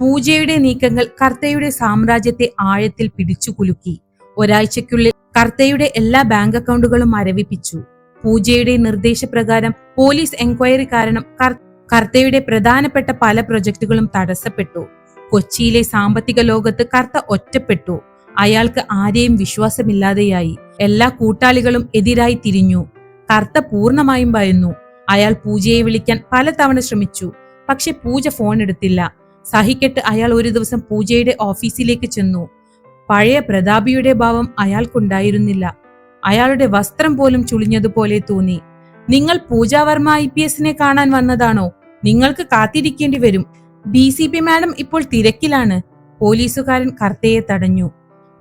പൂജയുടെ നീക്കങ്ങൾ കർത്തയുടെ സാമ്രാജ്യത്തെ ആഴത്തിൽ പിടിച്ചു കുലുക്കി. ഒരാഴ്ചയ്ക്കുള്ളിൽ കർത്തയുടെ എല്ലാ ബാങ്ക് അക്കൗണ്ടുകളും മരവിപ്പിച്ചു. പൂജയുടെ നിർദ്ദേശപ്രകാരം പോലീസ് എൻക്വയറി കാരണം കർ- കർത്തയുടെ പ്രധാനപ്പെട്ട പല പ്രൊജക്ടുകളും തടസ്സപ്പെട്ടു. കൊച്ചിയിലെ സാമ്പത്തിക ലോകത്ത് കർത്ത ഒറ്റപ്പെട്ടു. അയാൾക്ക് ആരെയും വിശ്വാസമില്ലാതെയായി. എല്ലാ കൂട്ടാളികളും എതിരായി തിരിഞ്ഞു. കർത്ത പൂർണമായും ഭയന്നു. അയാൾ പൂജയെ വിളിക്കാൻ പലതവണ ശ്രമിച്ചു. പക്ഷെ പൂജ ഫോൺ എടുത്തില്ല സഹിക്കെട്ട് അയാൾ ഒരു ദിവസം പൂജയുടെ ഓഫീസിലേക്ക് ചെന്നു. പഴയ പ്രതാപിയുടെ ഭാവം അയാൾക്കുണ്ടായിരുന്നില്ല. അയാളുടെ വസ്ത്രം പോലും ചുളിഞ്ഞതുപോലെ തോന്നി. നിങ്ങൾ പൂജാവർമ്മ ഐ പി എസിനെ കാണാൻ വന്നതാണോ? നിങ്ങൾക്ക് കാത്തിരിക്കേണ്ടി വരും. ഡി സി പി മാഡം ഇപ്പോൾ തിരക്കിലാണ്. പോലീസുകാരൻ കർത്തയെ തടഞ്ഞു.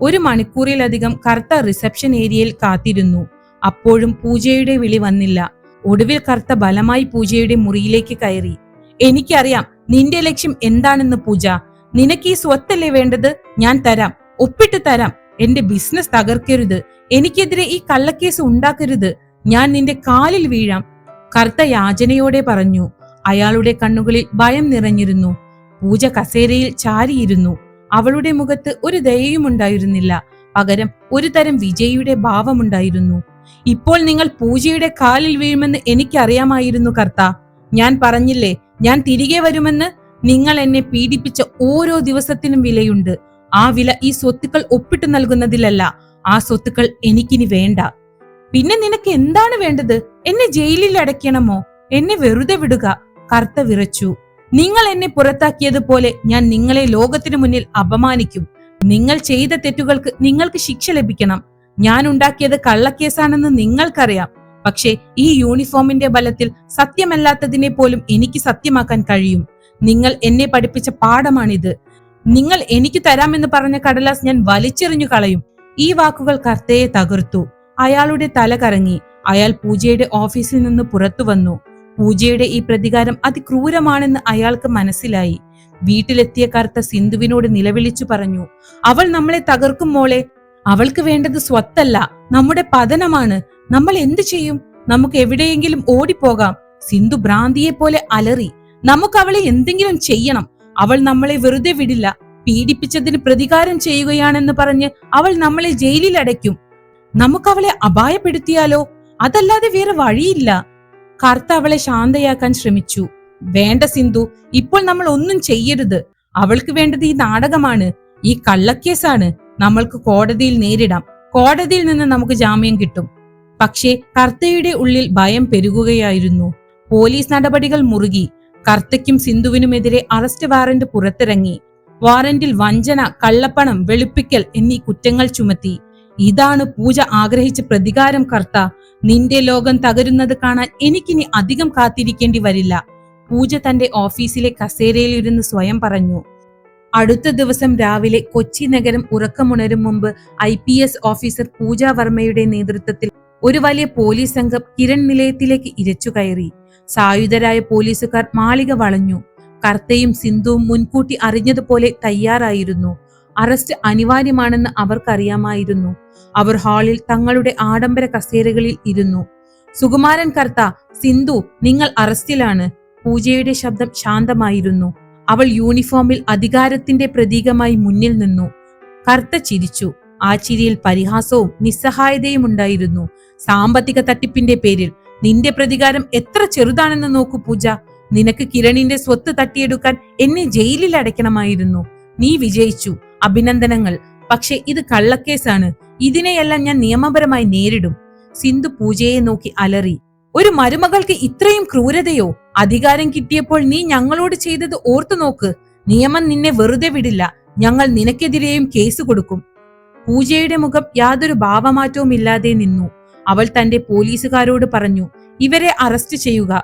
ഒരു മണിക്കൂറിലധികം കർത്ത റിസപ്ഷൻ ഏരിയയിൽ കാത്തിരുന്നു. അപ്പോഴും പൂജയുടെ വിളി വന്നില്ല. ഒടുവിൽ കർത്ത ബലമായി പൂജയുടെ മുറിയിലേക്ക് കയറി. എനിക്കറിയാം നിന്റെ ലക്ഷ്യം എന്താണെന്ന് പൂജ. നിനക്ക് ഈ സ്വത്തല്ലേ വേണ്ടത്? ഞാൻ തരാം. ഒപ്പിട്ട് തരാം. എന്റെ ബിസിനസ് തകർക്കരുത്. എനിക്കെതിരെ ഈ കള്ളക്കേസ് ഉണ്ടാക്കരുത്. ഞാൻ നിന്റെ കാലിൽ വീഴാം. കറുത്ത യാചനയോടെ പറഞ്ഞു. അയാളുടെ കണ്ണുകളിൽ ഭയം നിറഞ്ഞിരുന്നു. പൂജ കസേരയിൽ ചാരിയിരുന്നു. അവളുടെ മുഖത്ത് ഒരു ദയയുമുണ്ടായിരുന്നില്ല പകരം ഒരു തരം വിജയിയുടെ ഭാവമുണ്ടായിരുന്നു. ഇപ്പോൾ നിങ്ങൾ പൂജയുടെ കാലിൽ വീഴുമെന്ന് എനിക്കറിയാമായിരുന്നു കർത്ത. ഞാൻ പറഞ്ഞില്ലേ ഞാൻ തിരികെ വരുമെന്ന്? നിങ്ങൾ എന്നെ പീഡിപ്പിച്ച ഓരോ ദിവസത്തിനും വിലയുണ്ട്. ആ വില ഈ സ്വത്തുക്കൾ ഒപ്പിട്ടു നൽകുന്നതിലല്ല. ആ സ്വത്തുക്കൾ എനിക്കിനി വേണ്ട. പിന്നെ നിനക്ക് എന്താണ് വേണ്ടത്? എന്നെ ജയിലിൽ അടയ്ക്കണമോ? എന്നെ വെറുതെ വിടുക. കർത്ത വിറച്ചു. നിങ്ങൾ എന്നെ പുറത്താക്കിയതുപോലെ ഞാൻ നിങ്ങളെ ലോകത്തിനു മുന്നിൽ അപമാനിക്കും. നിങ്ങൾ ചെയ്ത തെറ്റുകൾക്ക് നിങ്ങൾക്ക് ശിക്ഷ ലഭിക്കണം. ഞാൻ ഉണ്ടാക്കിയത് കള്ളക്കേസാണെന്ന് നിങ്ങൾക്കറിയാം. പക്ഷേ ഈ യൂണിഫോമിന്റെ ബലത്തിൽ സത്യമല്ലാത്തതിനെ പോലും എനിക്ക് സത്യമാക്കാൻ കഴിയും. നിങ്ങൾ എന്നെ പഠിപ്പിച്ച പാഠമാണിത്. നിങ്ങൾ എനിക്ക് തരാമെന്ന് പറഞ്ഞ കടലാസ് ഞാൻ വലിച്ചെറിഞ്ഞു കളയും. ഈ വാക്കുകൾ കർത്തയെ തകർത്തു. അയാളുടെ തല കറങ്ങി. അയാൾ പൂജയുടെ ഓഫീസിൽ നിന്ന് പുറത്തു വന്നു. പൂജയുടെ ഈ പ്രതികാരം അതിക്രൂരമാണെന്ന് അയാൾക്ക് മനസ്സിലായി. വീട്ടിലെത്തിയ കർത്ത സിന്ധുവിനോട് നിലവിളിച്ചു പറഞ്ഞു അവൾ നമ്മളെ തകർക്കും മോളെ. അവൾക്ക് വേണ്ടത് സ്വത്തല്ല. നമ്മുടെ പതനമാണ്. നമ്മൾ എന്തു ചെയ്യും? നമുക്ക് എവിടെയെങ്കിലും ഓടിപ്പോകാം. സിന്ധു ഭ്രാന്തിയെ പോലെ അലറി നമുക്ക് അവളെ എന്തെങ്കിലും ചെയ്യണം. അവൾ നമ്മളെ വെറുതെ വിടില്ല. പീഡിപ്പിച്ചതിന് പ്രതികാരം ചെയ്യുകയാണെന്ന് പറഞ്ഞ് അവൾ നമ്മളെ ജയിലിൽ അടയ്ക്കും. നമുക്ക് അവളെ അപായപ്പെടുത്തിയാലോ? അതല്ലാതെ വേറെ വഴിയില്ല. കർത്ത അവളെ ശാന്തയാക്കാൻ ശ്രമിച്ചു. വേണ്ട സിന്ധു ഇപ്പോൾ നമ്മൾ ഒന്നും ചെയ്യരുത്. അവൾക്ക് വേണ്ടത് ഈ നാടകമാണ് ഈ കള്ളക്കേസാണ്. നമ്മൾക്ക് കോടതിയിൽ നേരിടാം. കോടതിയിൽ നിന്ന് നമുക്ക് ജാമ്യം കിട്ടും. പക്ഷേ കർത്തയുടെ ഉള്ളിൽ ഭയം പെരുകുകയായിരുന്നു. പോലീസ് നടപടികൾ മുറുകി. കർത്തയ്ക്കും സിന്ധുവിനുമെതിരെ അറസ്റ്റ് വാറന്റ് പുറത്തിറങ്ങി. വാറന്റിൽ വഞ്ചന കള്ളപ്പണം വെളുപ്പിക്കൽ എന്നീ കുറ്റങ്ങൾ ചുമത്തി. ഇതാണ് പൂജ ആഗ്രഹിച്ച പ്രതികാരം കർത്ത. നിന്റെ ലോകം തകരുന്നത് കാണാൻ എനിക്കിനി അധികം കാത്തിരിക്കേണ്ടി വരില്ല. പൂജ തന്റെ ഓഫീസിലെ കസേരയിൽ ഇരുന്ന് സ്വയം പറഞ്ഞു. അടുത്ത ദിവസം രാവിലെ കൊച്ചി നഗരം ഉറക്കമുണരും മുമ്പ് I P S officer Pooja വർമ്മയുടെ നേതൃത്വത്തിൽ ഒരു വലിയ പോലീസ് സംഘം കിരൺ നിലയത്തിലേക്ക് ഇരച്ചു കയറി. സായുധരായ പോലീസുകാർ മാളിക വളഞ്ഞു. കർത്തയും സിന്ധുവും മുൻകൂട്ടി അറിഞ്ഞതുപോലെ തയ്യാറായിരുന്നു. അറസ്റ്റ് അനിവാര്യമാണെന്ന് അവർക്കറിയാമായിരുന്നു. അവർ ഹാളിൽ തങ്ങളുടെ ആഡംബര കസേരകളിൽ ഇരുന്നു. സുകുമാരൻ കർത്ത സിന്ധു നിങ്ങൾ അറസ്റ്റിലാണ്. പൂജയുടെ ശബ്ദം ശാന്തമായിരുന്നു. അവൾ യൂണിഫോമിൽ അധികാരത്തിന്റെ പ്രതീകമായി മുന്നിൽ നിന്നു. കർത്ത ചിരിച്ചു. ആ ചിരിയിൽ പരിഹാസവും നിസ്സഹായതയും ഉണ്ടായിരുന്നു സാമ്പത്തിക തട്ടിപ്പിന്റെ പേരിൽ നിന്റെ പ്രതികാരം എത്ര ചെറുതാണെന്ന് നോക്കൂ പൂജ. നിനക്ക് കിരണിന്റെ സ്വത്ത് തട്ടിയെടുക്കാൻ എന്നെ ജയിലിൽ അടയ്ക്കണമായിരുന്നു. നീ വിജയിച്ചു. അഭിനന്ദനങ്ങൾ. പക്ഷെ ഇത് കള്ളക്കേസാണ്. ഇതിനെയെല്ലാം ഞാൻ നിയമപരമായി നേരിടും. സിന്ധു പൂജയെ നോക്കി അലറി. ഒരു മരുമകൾക്ക് ഇത്രയും ക്രൂരതയോ? അധികാരം കിട്ടിയപ്പോൾ നീ ഞങ്ങളോട് ചെയ്തത് ഓർത്തു നോക്ക്. നിയമം നിന്നെ വെറുതെ വിടില്ല. ഞങ്ങൾ നിനക്കെതിരെയും കേസ് കൊടുക്കും. പൂജയുടെ മുഖം യാതൊരു ഭാവമാറ്റവും ഇല്ലാതെ നിന്നു. അവൾ തന്റെ പോലീസുകാരോട് പറഞ്ഞു ഇവരെ അറസ്റ്റ് ചെയ്യുക.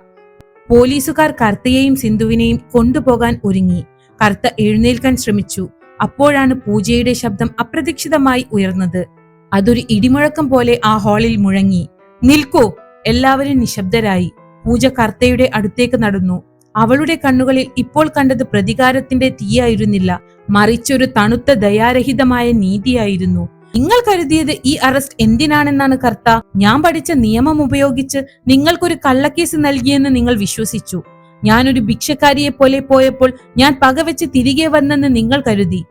പോലീസുകാർ കർത്തയെയും സിന്ധുവിനെയും കൊണ്ടുപോകാൻ ഒരുങ്ങി. കർത്ത എഴുന്നേൽക്കാൻ ശ്രമിച്ചു. അപ്പോഴാണ് പൂജയുടെ ശബ്ദം അപ്രതീക്ഷിതമായി ഉയർന്നത്. അതൊരു ഇടിമുഴക്കം പോലെ ആ ഹാളിൽ മുഴങ്ങി. നിൽക്കൂ. എല്ലാവരും നിശബ്ദരായി. പൂജ കർത്തയുടെ അടുത്തേക്ക് നടന്നു. അവളുടെ കണ്ണുകളിൽ ഇപ്പോൾ കണ്ടത് പ്രതികാരത്തിന്റെ തീയായിരുന്നില്ല. മറിച്ചൊരു തണുത്ത ദയാരഹിതമായ നീതിയായിരുന്നു. നിങ്ങൾ കരുതിയത് ഈ അറസ്റ്റ് എന്തിനാണെന്നാണ് കർത്ത? ഞാൻ പഠിച്ച നിയമം ഉപയോഗിച്ച് നിങ്ങൾക്കൊരു കള്ളക്കേസ് നൽകിയെന്ന് നിങ്ങൾ വിശ്വസിച്ചു. ഞാനൊരു ഭിക്ഷക്കാരിയെ പോലെ പോയപ്പോൾ ഞാൻ പകവെച്ച് തിരികെ വന്നെന്ന് നിങ്ങൾ കരുതി.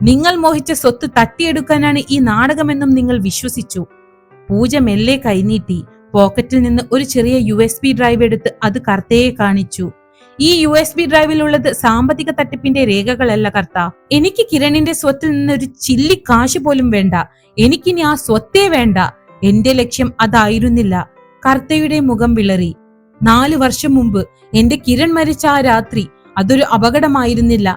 നിങ്ങൾ മോഹിച്ച സ്വത്ത് തട്ടിയെടുക്കാനാണ് ഈ നാടകമെന്നും നിങ്ങൾ വിശ്വസിച്ചു. പൂജ മെല്ലെ കൈനീട്ടി. പോക്കറ്റിൽ നിന്ന് ഒരു ചെറിയ യു ഡ്രൈവ് എടുത്ത് അത് കർത്തയെ കാണിച്ചു. ഈ യു എസ് ബി ഡ്രൈവിലുള്ളത് സാമ്പത്തിക തട്ടിപ്പിന്റെ രേഖകളല്ല കർത്ത. എനിക്ക് കിരണിന്റെ സ്വത്തിൽ നിന്ന് ഒരു ചില്ലി കാശ് പോലും വേണ്ട. എനിക്കിനി ആ സ്വത്തേ വേണ്ട. എന്റെ ലക്ഷ്യം അതായിരുന്നില്ല. കർത്തയുടെ മുഖം വിളറി. നാലു വർഷം മുമ്പ് എന്റെ കിരൺ മരിച്ച ആ രാത്രി അതൊരു അപകടമായിരുന്നില്ല.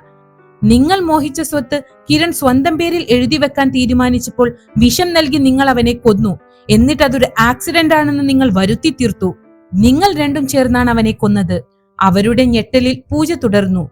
നിങ്ങൾ മോഹിച്ച സ്വത്ത് കിരൺ സ്വന്തം പേരിൽ എഴുതി വെക്കാൻ തീരുമാനിച്ചപ്പോൾ വിഷം നൽകി നിങ്ങൾ അവനെ കൊന്നു. എന്നിട്ട് അതൊരു ആക്സിഡന്റ് ആണെന്ന് നിങ്ങൾ വരുത്തി തീർത്തു. നിങ്ങൾ രണ്ടും ചേർന്നാണ് അവനെ കൊന്നത്. അവരുടെ ഞെട്ടലിൽ പൂജ തുടർന്നു.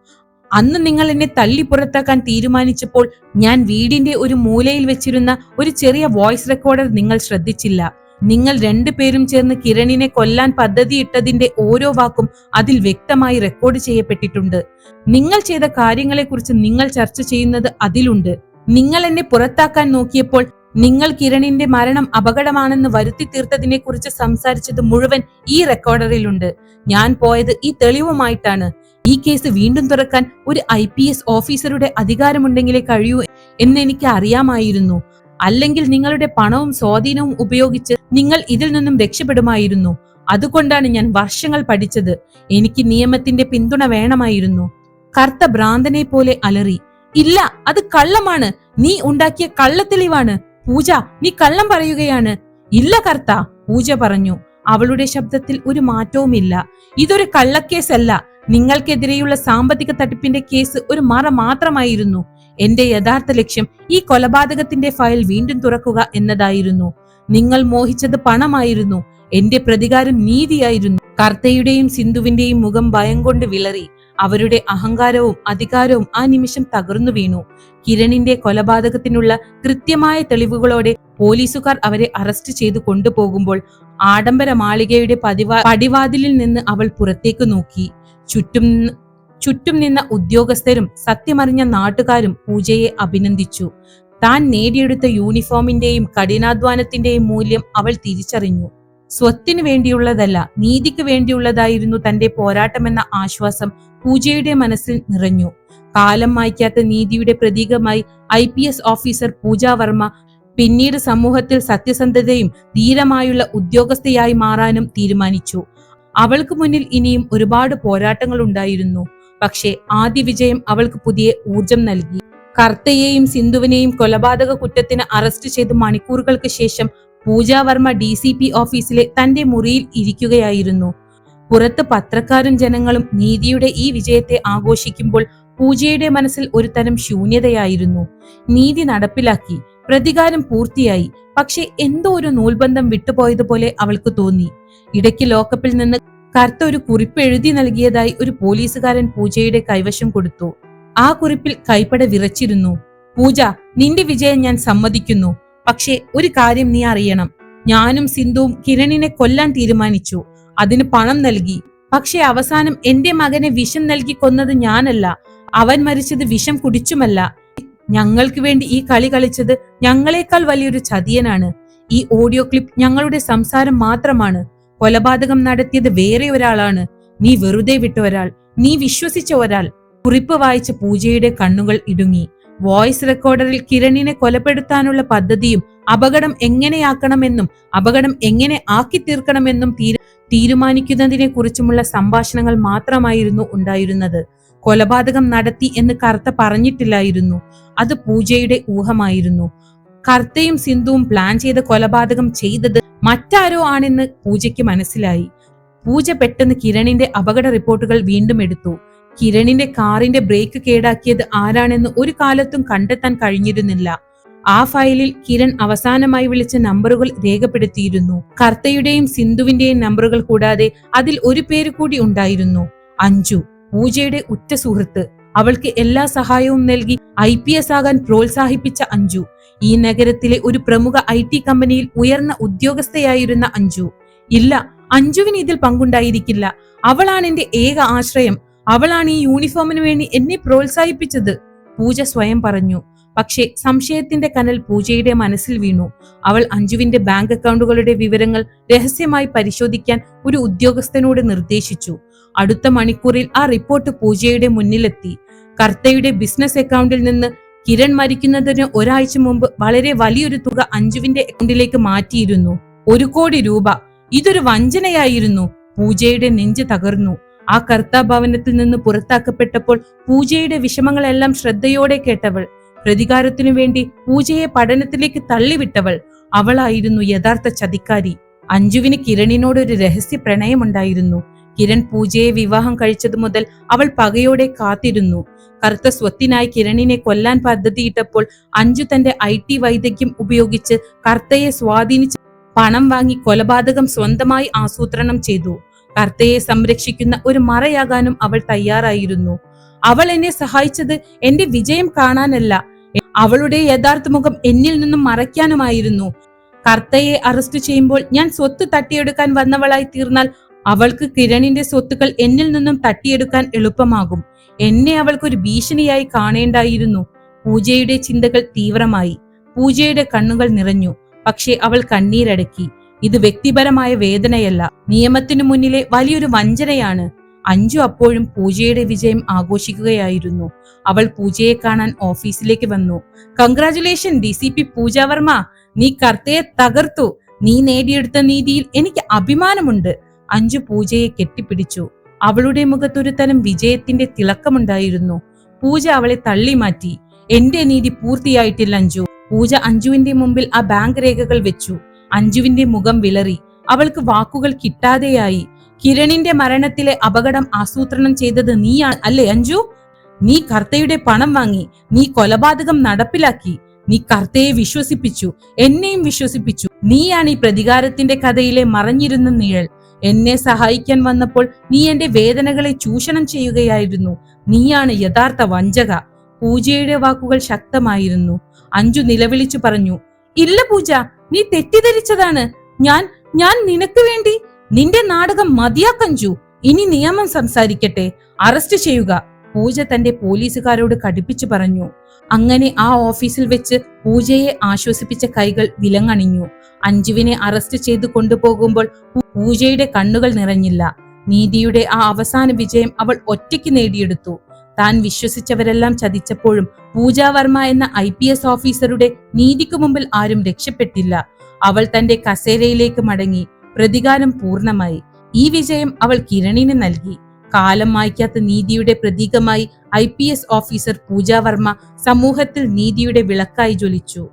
അന്ന് നിങ്ങൾ എന്നെ തള്ളി പുറത്താക്കാൻ തീരുമാനിച്ചപ്പോൾ ഞാൻ വീടിന്റെ ഒരു മൂലയിൽ വെച്ചിരുന്ന ഒരു ചെറിയ വോയിസ് റെക്കോർഡർ നിങ്ങൾ ശ്രദ്ധിച്ചില്ല. നിങ്ങൾ രണ്ടുപേരും ചേർന്ന് കിരണിനെ കൊല്ലാൻ പദ്ധതിയിട്ടതിന്റെ ഓരോ വാക്കും അതിൽ വ്യക്തമായി റെക്കോർഡ് ചെയ്യപ്പെട്ടിട്ടുണ്ട്. നിങ്ങൾ ചെയ്ത കാര്യങ്ങളെക്കുറിച്ച് നിങ്ങൾ ചർച്ച ചെയ്യുന്നത് അതിലുണ്ട്. നിങ്ങൾ എന്നെ പുറത്താക്കാൻ നോക്കിയപ്പോൾ നിങ്ങൾ കിരണിന്റെ മരണം അപകടമാണെന്ന് വരുത്തി തീർത്തതിനെ കുറിച്ച് സംസാരിച്ചത് മുഴുവൻ ഈ റെക്കോർഡറിലുണ്ട്. ഞാൻ പോയത് ഈ തെളിവുമായിട്ടാണ്. ഈ കേസ് വീണ്ടും തുറക്കാൻ ഒരു ഐ പി എസ് ഓഫീസറുടെ അധികാരമുണ്ടെങ്കിലേ കഴിയൂ എന്ന് എനിക്ക് അറിയാമായിരുന്നു. അല്ലെങ്കിൽ നിങ്ങളുടെ പണവും സ്വാധീനവും ഉപയോഗിച്ച് നിങ്ങൾ ഇതിൽ നിന്നും രക്ഷപ്പെടുമായിരുന്നു. അതുകൊണ്ടാണ് ഞാൻ വർഷങ്ങൾ പഠിച്ചത്. എനിക്ക് നിയമത്തിന്റെ പിന്തുണ വേണമായിരുന്നു. കർത്ത ഭ്രാന്തനെ പോലെ അലറി ഇല്ല അത് കള്ളമാണ്. നീ ഉണ്ടാക്കിയ കള്ളത്തെളിവാണ്. പൂജ നീ കള്ളം പറയുകയാണ്. ഇല്ല കർത്ത പൂജ പറഞ്ഞു. അവളുടെ ശബ്ദത്തിൽ ഒരു മാറ്റവുമില്ല. ഇതൊരു കള്ളക്കേസല്ല. നിങ്ങൾക്കെതിരെയുള്ള സാമ്പത്തിക തട്ടിപ്പിന്റെ കേസ് ഒരു മറ മാത്രമായിരുന്നു. എന്റെ യഥാർത്ഥ ലക്ഷ്യം ഈ കൊലപാതകത്തിന്റെ ഫയൽ വീണ്ടും തുറക്കുക എന്നതായിരുന്നു. നിങ്ങൾ മോഹിച്ചത് പണമായിരുന്നു. എന്റെ പ്രതികാരം നീതിയായിരുന്നു. കർത്തയുടെയും സിന്ധുവിന്റെയും മുഖം ഭയം കൊണ്ട് വിളറി. അവരുടെ അഹങ്കാരവും അധികാരവും ആ നിമിഷം തകർന്നു വീണു. കിരണിന്റെ കൊലപാതകത്തിനുള്ള കൃത്യമായ തെളിവുകളോടെ പോലീസുകാർ അവരെ അറസ്റ്റ് ചെയ്തു കൊണ്ടുപോകുമ്പോൾ ആഡംബര മാളികയുടെ പതിവാ പടിവാതിലിൽ നിന്ന് അവൾ പുറത്തേക്ക് നോക്കി. ചുറ്റും ചുറ്റും നിന്ന ഉദ്യോഗസ്ഥരും സത്യമറിഞ്ഞ നാട്ടുകാരും പൂജയെ അഭിനന്ദിച്ചു. താൻ നേടിയെടുത്ത യൂണിഫോമിന്റെയും കഠിനാധ്വാനത്തിന്റെയും മൂല്യം അവൾ തിരിച്ചറിഞ്ഞു. സ്വത്തിനു വേണ്ടിയുള്ളതല്ല നീതിക്ക് വേണ്ടിയുള്ളതായിരുന്നു തന്റെ പോരാട്ടമെന്ന ആശ്വാസം പൂജയുടെ മനസ്സിൽ നിറഞ്ഞു. കാലം മായ്ക്കാത്ത നീതിയുടെ പ്രതീകമായി I P S officer Pooja Varma പിന്നീട് സമൂഹത്തിൽ സത്യസന്ധതയും ധീരമായുള്ള ഉദ്യോഗസ്ഥയായി മാറാനും തീരുമാനിച്ചു. അവൾക്ക് മുന്നിൽ ഇനിയും ഒരുപാട് പോരാട്ടങ്ങൾ ഉണ്ടായിരുന്നു. പക്ഷേ ആദ്യ വിജയം അവൾക്ക് പുതിയ ഊർജം നൽകി. കർത്തയെയും സിന്ധുവിനെയും കൊലപാതക കുറ്റത്തിന് അറസ്റ്റ് ചെയ്ത് മണിക്കൂറുകൾക്ക് ശേഷം Pooja Varma D C P ഓഫീസിലെ തന്റെ മുറിയിൽ ഇരിക്കുകയായിരുന്നു. പുറത്ത് പത്രക്കാരും ജനങ്ങളും നീതിയുടെ ഈ വിജയത്തെ ആഘോഷിക്കുമ്പോൾ പൂജയുടെ മനസ്സിൽ ഒരു തരം ശൂന്യതയായിരുന്നു. നീതി നടപ്പിലാക്കി പ്രതികാരം പൂർത്തിയായി പക്ഷെ എന്തോ ഒരു നൂൽബന്ധം വിട്ടുപോയതുപോലെ അവൾക്ക് തോന്നി. ഇടയ്ക്ക് ലോക്കപ്പിൽ നിന്ന് കറുത്ത ഒരു കുറിപ്പ് എഴുതി നൽകിയതായി ഒരു പോലീസുകാരൻ പൂജയുടെ കൈവശം കൊടുത്തു. ആ കുറിപ്പിൽ കൈപ്പട വിറച്ചിരുന്നു. പൂജ നിന്റെ വിജയം ഞാൻ സമ്മതിക്കുന്നു. പക്ഷേ ഒരു കാര്യം നീ അറിയണം. ഞാനും സിന്ധുവും കിരണിനെ കൊല്ലാൻ തീരുമാനിച്ചു. അതിന് പണം നൽകി. പക്ഷെ അവസാനം എന്റെ മകനെ വിഷം നൽകി കൊന്നത് ഞാനല്ല. അവൻ മരിച്ചത് വിഷം കുടിച്ചുമല്ല. ഞങ്ങൾക്ക് വേണ്ടി ഈ കളി കളിച്ചത് ഞങ്ങളെക്കാൾ വലിയൊരു ചതിയനാണ്. ഈ ഓഡിയോ ക്ലിപ്പ് ഞങ്ങളുടെ സംസാരം മാത്രമാണ്. കൊലപാതകം നടത്തിയത് വേറെ ഒരാളാണ്. നീ വെറുതെ വിട്ട ഒരാൾ. നീ വിശ്വസിച്ച ഒരാൾ. കുറിപ്പ് വായിച്ച പൂജയുടെ കണ്ണുകൾ ഇടുങ്ങി. വോയിസ് റെക്കോർഡറിൽ കിരണിനെ കൊലപ്പെടുത്താനുള്ള പദ്ധതിയും അപകടം എങ്ങനെയാക്കണമെന്നും അപകടം എങ്ങനെ ആക്കി തീർക്കണമെന്നും തീരു തീരുമാനിക്കുന്നതിനെ കുറിച്ചുമുള്ള സംഭാഷണങ്ങൾ മാത്രമായിരുന്നു ഉണ്ടായിരുന്നത്. കൊലപാതകം നടത്തി എന്ന് കർത്ത പറഞ്ഞിട്ടില്ലായിരുന്നു. അത് പൂജയുടെ ഊഹമായിരുന്നു. കർത്തയും സിന്ധുവും പ്ലാൻ ചെയ്ത കൊലപാതകം ചെയ്തത് മറ്റാരോ ആണെന്ന് പൂജയ്ക്ക് മനസ്സിലായി. പൂജ പെട്ടെന്ന് കിരണിന്റെ അപകട റിപ്പോർട്ടുകൾ വീണ്ടും എടുത്തു. കിരണിന്റെ കാറിന്റെ ബ്രേക്ക് കേടാക്കിയത് ആരാണെന്ന് ഒരു കാലത്തും കണ്ടെത്താൻ കഴിഞ്ഞിരുന്നില്ല. ആ ഫയലിൽ കിരൺ അവസാനമായി വിളിച്ച നമ്പറുകൾ രേഖപ്പെടുത്തിയിരുന്നു. കർത്തയുടെയും സിന്ധുവിന്റെയും നമ്പറുകൾ കൂടാതെ അതിൽ ഒരു പേര് കൂടി ഉണ്ടായിരുന്നു. അഞ്ജു പൂജയുടെ ഉറ്റ സുഹൃത്ത്. അവൾക്ക് എല്ലാ സഹായവും നൽകി ഐ പി എസ് ആകാൻ പ്രോത്സാഹിപ്പിച്ച അഞ്ജു. ഈ നഗരത്തിലെ ഒരു പ്രമുഖ ഐ ടി കമ്പനിയിൽ ഉയർന്ന ഉദ്യോഗസ്ഥയായിരുന്ന അഞ്ജു. ഇല്ല അഞ്ജുവിന് ഇതിൽ പങ്കുണ്ടായിരിക്കില്ല. അവളാണ് എന്റെ ഏക ആശ്രയം. അവളാണ് ഈ യൂണിഫോമിന് വേണ്ടി എന്നെ പ്രോത്സാഹിപ്പിച്ചത്. പൂജ സ്വയം പറഞ്ഞു. പക്ഷേ സംശയത്തിന്റെ കനൽ പൂജയുടെ മനസ്സിൽ വീണു. അവൾ അഞ്ജുവിന്റെ ബാങ്ക് അക്കൗണ്ടുകളുടെ വിവരങ്ങൾ രഹസ്യമായി പരിശോധിക്കാൻ ഒരു ഉദ്യോഗസ്ഥനോട് നിർദ്ദേശിച്ചു. അടുത്ത മണിക്കൂറിൽ ആ റിപ്പോർട്ട് പൂജയുടെ മുന്നിലെത്തി. കർത്തയുടെ ബിസിനസ് അക്കൗണ്ടിൽ നിന്ന് കിരൺ മരിക്കുന്നതിന് ഒരാഴ്ച മുമ്പ് വളരെ വലിയൊരു തുക അഞ്ജുവിന്റെ അക്കൗണ്ടിലേക്ക് മാറ്റിയിരുന്നു. ഒരു കോടി രൂപ. ഇതൊരു വഞ്ചനയായിരുന്നു. പൂജയുടെ നെഞ്ച് തകർന്നു. ആ കർത്താഭവനത്തിൽ നിന്ന് പുറത്താക്കപ്പെട്ടപ്പോൾ പൂജയുടെ വിഷമങ്ങളെല്ലാം ശ്രദ്ധയോടെ കേട്ടവൾ. പ്രതികാരത്തിനു വേണ്ടി പൂജയെ പഠനത്തിലേക്ക് തള്ളിവിട്ടവൾ. അവളായിരുന്നു യഥാർത്ഥ ചതിക്കാരി. അഞ്ജുവിന് കിരണിനോട് ഒരു രഹസ്യ പ്രണയമുണ്ടായിരുന്നു. കിരൺ പൂജയെ വിവാഹം കഴിച്ചതു മുതൽ അവൾ പകയോടെ കാത്തിരുന്നു. കറുത്ത സ്വത്തിനായി കിരണിനെ കൊല്ലാൻ പദ്ധതിയിട്ടപ്പോൾ അഞ്ജു തന്റെ ഐ ടി വൈദഗ്ധ്യം ഉപയോഗിച്ച് കർത്തയെ സ്വാധീനിച്ച് പണം വാങ്ങി കൊലപാതകം സ്വന്തമായി ആസൂത്രണം ചെയ്തു. കർത്തയെ സംരക്ഷിക്കുന്ന ഒരു മറയാകാനും അവൾ തയ്യാറായിരുന്നു. അവൾ എന്നെ സഹായിച്ചത് എന്റെ വിജയം കാണാനല്ല. അവളുടെ യഥാർത്ഥ മുഖം എന്നിൽ നിന്നും മറയ്ക്കാനുമായിരുന്നു. കർത്തയെ അറസ്റ്റ് ചെയ്യുമ്പോൾ ഞാൻ സ്വത്ത് തട്ടിയെടുക്കാൻ വന്നവളായി തീർന്നാൽ അവൾക്ക് കിരണിന്റെ സ്വത്തുക്കൾ എന്നിൽ നിന്നും തട്ടിയെടുക്കാൻ എളുപ്പമാകും. എന്നെ അവൾക്കൊരു ഭീഷണിയായി കാണേണ്ടായിരുന്നു. പൂജയുടെ ചിന്തകൾ തീവ്രമായി. പൂജയുടെ കണ്ണുകൾ നിറഞ്ഞു. പക്ഷേ അവൾ കണ്ണീരടക്കി. ഇത് വ്യക്തിപരമായ വേദനയല്ല. നിയമത്തിനു മുന്നിലെ വലിയൊരു വഞ്ചനയാണ്. അഞ്ചു അപ്പോഴും പൂജയുടെ വിജയം ആഘോഷിക്കുകയായിരുന്നു. അവൾ പൂജയെ കാണാൻ ഓഫീസിലേക്ക് വന്നു. Congratulation D C P Pooja Varma നീ കർത്തയെ തകർത്തു. നീ നേടിയെടുത്ത നീതിയിൽ എനിക്ക് അഭിമാനമുണ്ട്. അഞ്ചു പൂജയെ കെട്ടിപ്പിടിച്ചു. അവളുടെ മുഖത്തൊരു തരം വിജയത്തിന്റെ തിളക്കമുണ്ടായിരുന്നു. പൂജ അവളെ തള്ളി മാറ്റി. എന്റെ നീതി പൂർത്തിയായിട്ടില്ല അഞ്ജു. പൂജ അഞ്ജുവിന്റെ മുമ്പിൽ ആ ബാങ്ക് രേഖകൾ വെച്ചു. അഞ്ജുവിന്റെ മുഖം വിളറി. അവൾക്ക് വാക്കുകൾ കിട്ടാതെയായി. കിരണിന്റെ മരണത്തിലെ അപകടം ആസൂത്രണം ചെയ്തത് നീയാണ് അല്ലേ അഞ്ജു? നീ കർത്തയുടെ പണം വാങ്ങി നീ കൊലപാതകം നടപ്പിലാക്കി. നീ കർത്തയെ വിശ്വസിപ്പിച്ചു എന്നെയും വിശ്വസിപ്പിച്ചു. നീയാണ് ഈ പ്രതികാരത്തിന്റെ കഥയിലെ മറഞ്ഞിരുന്ന നിഴൽ. എന്നെ സഹായിക്കാൻ വന്നപ്പോൾ നീ എന്റെ വേദനകളെ ചൂഷണം ചെയ്യുകയായിരുന്നു. നീയാണ് യഥാർത്ഥ വഞ്ചക. പൂജയുടെ വാക്കുകൾ ശക്തമായിരുന്നു. അഞ്ജു നിലവിളിച്ചു പറഞ്ഞു ഇല്ല പൂജ നീ തെറ്റിദ്ധരിച്ചതാണ്. ഞാൻ ഞാൻ നിനക്ക് വേണ്ടി നിന്റെ നാടകം മതിയാക്കഞ്ചു ഇനി നിയമം സംസാരിക്കട്ടെ. അറസ്റ്റ് ചെയ്യുക. പൂജ തന്റെ പോലീസുകാരോട് കടുപ്പിച്ചു പറഞ്ഞു. അങ്ങനെ ആ ഓഫീസിൽ വെച്ച് പൂജയെ ആശ്വസിപ്പിച്ച കൈകൾ വിലങ്ങണിഞ്ഞു. അഞ്ജുവിനെ അറസ്റ്റ് ചെയ്തു കൊണ്ടുപോകുമ്പോൾ പൂജയുടെ കണ്ണുകൾ നിറഞ്ഞില്ല. നീതിയുടെ ആ അവസാന വിജയം അവൾ ഒറ്റയ്ക്ക് നേടിയെടുത്തു. താൻ വിശ്വസിച്ചവരെല്ലാം ചതിച്ചപ്പോഴും പൂജാവർമ്മ എന്ന ഐ പി എസ് ഓഫീസറുടെ നീതിക്കു മുമ്പിൽ ആരും രക്ഷപ്പെട്ടില്ല. അവൾ തന്റെ കസേരയിലേക്ക് മടങ്ങി പ്രതികാരം പൂർണമായി. ഈ വിജയം അവൾ കിരണിന് നൽകി. കാലം മായ്ക്കാത്ത നീതിയുടെ പ്രതീകമായി I P S officer Pooja Varma സമൂഹത്തിൽ നീതിയുടെ വിളക്കായി ജ്വലിച്ചു.